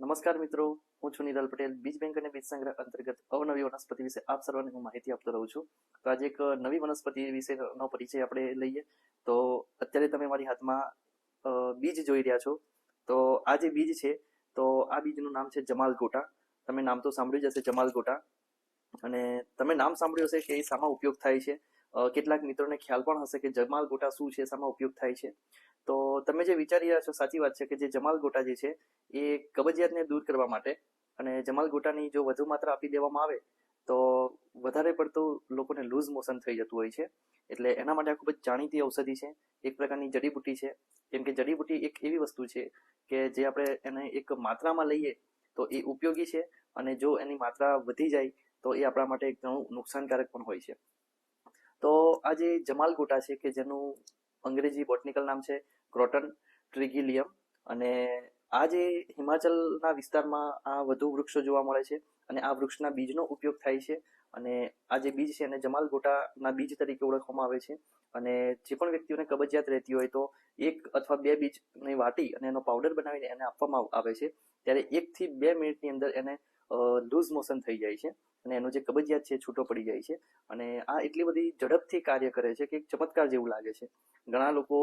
નમસ્કાર મિત્રો, હું છું નિરલ પટેલ. બીજ બેંક અને બીજ સંગ્રહ અંતર્ગત અવનવી વનસ્પતિ વિશે આપ સર્વને હું માહિતી આપતો રહું છું. તો આજે એક નવી વનસ્પતિ વિશેનો પરિચય આપણે લઈએ. તો અત્યારે તમે મારી હાથમાં બીજ જોઈ રહ્યા છો. તો આ જે બીજ છે, તો આ બીજનું નામ છે જમાલ ગોટા. તમે નામ તો સાંભળ્યું જ હશે જમાલ ગોટા. અને તમે નામ સાંભળ્યું હશે કે એ શામાં ઉપયોગ થાય છે. કેટલાક મિત્રોને ખ્યાલ પણ હશે કે જમાલ ગોટા શું છે, શામાં ઉપયોગ થાય છે. તો તમે જે વિચારી રહ્યા છો, સાચી વાત છે કે જે જમાલ ગોટા જે છે, એ કબજિયાતને દૂર કરવા માટે અને જમાલ ગોટાની જો વધુ માત્રા આપી દેવામાં આવે, તો વધારે પડતું લોકોને લૂઝ મોશન થઈ જતું હોય છે. એટલે એના માટે આ ખૂબ જ જાણીતી ઔષધિ છે, એક પ્રકારની જડીબુટ્ટી છે. કેમ કે જડીબુટ્ટી એક એવી વસ્તુ છે કે જે આપણે એને એક માત્રામાં લઈએ, તો એ ઉપયોગી છે અને જો એની માત્રા વધી જાય, તો એ આપણા માટે ઘણું નુકસાનકારક પણ હોય છે. આ જે જમાલ ગોટા છે, કે જેનું અંગ્રેજી બોટનિકલ નામ છે, ક્રોટન ટ્રિગિલિયમ. અને આ જે હિમાચલના વિસ્તારમાં આ વધુ વૃક્ષો જોવા મળે છે અને આ વૃક્ષના બીજનો ઉપયોગ થાય છે. અને આ જે બીજ છે એને જમાલ ગોટાના બીજ તરીકે ઓળખવામાં આવે છે. અને જે પણ વ્યક્તિઓને કબજિયાત રહેતી હોય તો એક અથવા બે બીજને વાટી અને એનો પાવડર બનાવીને એને આપવામાં આવે છે. ત્યારે એકથી બે મિનિટની અંદર એને લૂઝ મોશન થઈ જાય છે. અને એનો જે કબજિયાત છે છૂટો પડી જાય છે. અને આ એટલી બધી ઝડપથી કાર્ય કરે છે કે એક ચમત્કાર જેવું લાગે છે. ઘણા લોકો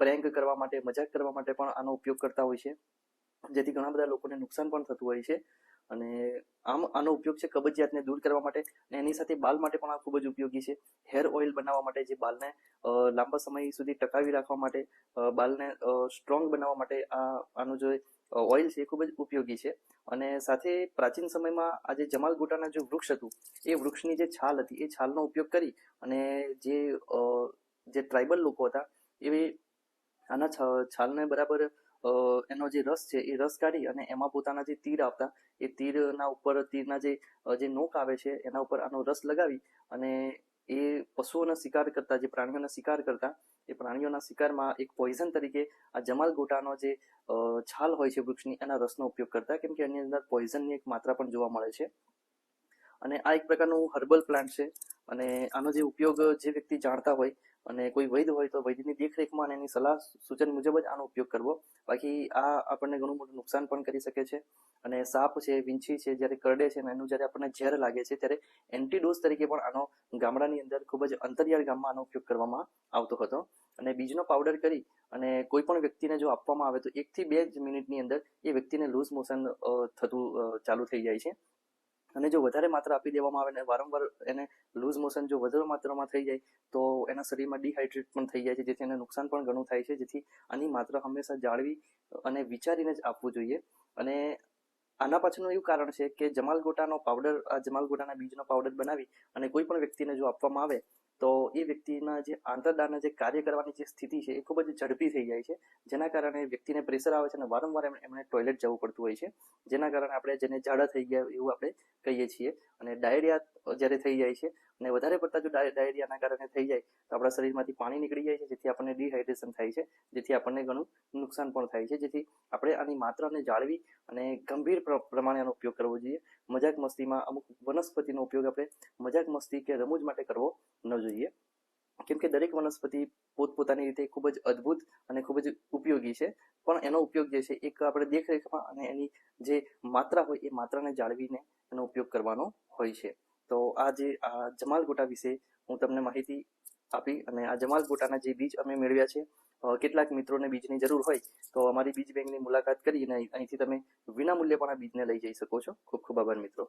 પ્રેન્ક કરવા માટે, મજાક કરવા માટે પણ આનો ઉપયોગ કરતા હોય છે. જેથી ઘણા બધા લોકોને નુકસાન પણ થતું હોય છે. અને આમ આનો ઉપયોગ છે કબજિયાતને દૂર કરવા માટે અને એની સાથે બાલ માટે પણ આ ખૂબ જ ઉપયોગી છે. હેર ઓઇલ બનાવવા માટે જે બાલને લાંબા સમય સુધી ટકાવી રાખવા માટે બાલને સ્ટ્રોંગ બનાવવા માટે આ, આનું જે ઓઇલ છે એ ખૂબ જ ઉપયોગી છે. અને સાથે પ્રાચીન સમયમાં આ જે જમાલગોટાના જે વૃક્ષ હતું, એ વૃક્ષની જે છાલ હતી, એ છાલનો ઉપયોગ કરી અને જે જે ટ્રાઇબલ લોકો હતા, એ આના છાલને બરાબર એનો જે રસ છે, એ રસ કાઢી અને એમાં પોતાના જે તીર આવતા એ તીરના ઉપર, તીરના જે જે નોક આવે છે, એના ઉપર આનો રસ લગાવી અને એ પશુઓનો શિકાર કરતા, જે પ્રાણીઓનો શિકાર કરતા એ પ્રાણીઓના શિકારમાં એક પોઈઝન તરીકે આ જમાલ ગોટાનો જે છાલ હોય છે વૃક્ષની, એના રસનો ઉપયોગ કરતા, કેમ કે એની અંદર પોઈઝનની એક માત્રા પણ જોવા મળે છે. અને આ એક પ્રકારનું હર્બલ પ્લાન્ટ છે. અને આનો જે ઉપયોગ જે વ્યક્તિ જાણતા હોય અને કોઈ વૈદ હોય તો વૈદ્યની દેખરેખમાં અને એની સલાહ સૂચન મુજબ જ આનો ઉપયોગ કરવો. બાકી આ આપણને ઘણું મોટું નુકસાન પણ કરી શકે છે. અને સાપ છે, વીંછી છે, જ્યારે કરડે છે એનું જ્યારે આપણને ઝેર લાગે છે, ત્યારે એન્ટીડોઝ તરીકે પણ આનો ગામડાની અંદર ખૂબ જ અંતરિયાળ ગામમાં આનો ઉપયોગ કરવામાં આવતો હતો. અને બીજનો પાવડર કરી અને કોઈ પણ વ્યક્તિને જો આપવામાં આવે તો એકથી બે જ મિનિટની અંદર એ વ્યક્તિને લૂઝ મોશન થતું ચાલુ થઈ જાય છે. અને જો વધારે માત્રા આપી દેવામાં આવે ને વારંવાર એને લૂઝ મોશન જો વધારે માત્રામાં થઈ જાય, તો એના શરીરમાં ડિહાઇડ્રેટ પણ થઈ જાય છે, જેથી એને નુકસાન પણ ઘણું થાય છે, જેથી આની માત્રા હંમેશા જાળવી અને વિચારીને જ આપવું જોઈએ. અને આના પાછળનું એવું કારણ છે કે જમાલ ગોટાનો પાવડર આ જમાલ ગોટાના બીજનો પાવડર બનાવી અને કોઈ પણ વ્યક્તિને જો આપવામાં આવે, તો એ વ્યક્તિના જે આંતરદાના જે કાર્ય કરવાની જે સ્થિતિ છે એ ખૂબ જ ઝડપી થઈ જાય છે. જેના કારણે વ્યક્તિને પ્રેશર આવે છે અને વારંવાર એમ- એમણે ટોયલેટ જવું પડતું હોય છે. જેના કારણે આપણે જેને ઝાડા થઈ ગયા એવું આપણે કહીએ છીએ. અને ડાયરિયા જ્યારે થઈ જાય છે અને વધારે પડતા જો ડાય- ડાયરિયાના કારણે થઈ જાય, તો આપણા શરીરમાંથી પાણી નીકળી જાય છે, જેથી આપણને ડિહાઇડ્રેશન થાય છે, જેથી આપણને ઘણું નુકસાન પણ થાય છે. જેથી આપણે આની માત્રાને જાળવી અને ગંભીર પ્ર- પ્રમાણે આનો ઉપયોગ કરવો જોઈએ. મજાક મસ્તીમાં અમુક વનસ્પતિનો ઉપયોગ આપણે મજાક મસ્તી કે રમૂજ માટે કરવો ન જોઈએ. કેમ કે દરેક વનસ્પતિ પોતપોતાની રીતે ખૂબ જ અદ્ભુત અને ખૂબ જ ઉપયોગી છે. પણ એનો ઉપયોગ જે છે, એક આપણે દેખરેખમાં અને એની જે માત્રા હોય, એ માત્રાને જાળવીને એનો ઉપયોગ કરવાનો હોય છે. તો આ જે, આ જમાલ ગોટા વિશે હું તમને માહિતી આપી અને આ જમાલ ગોટાના જે બીજ અમે મેળવ્યા છે કેટલાક મિત્રોને બીજની જરૂર હોય તો અમારી બીજ બેંકની મુલાકાત કરી અને અહીં- અહીંથી તમે વિનામૂલ્યે પણ આ બીજને લઈ જઈ શકો છો. ખૂબ ખૂબ આભાર મિત્રો.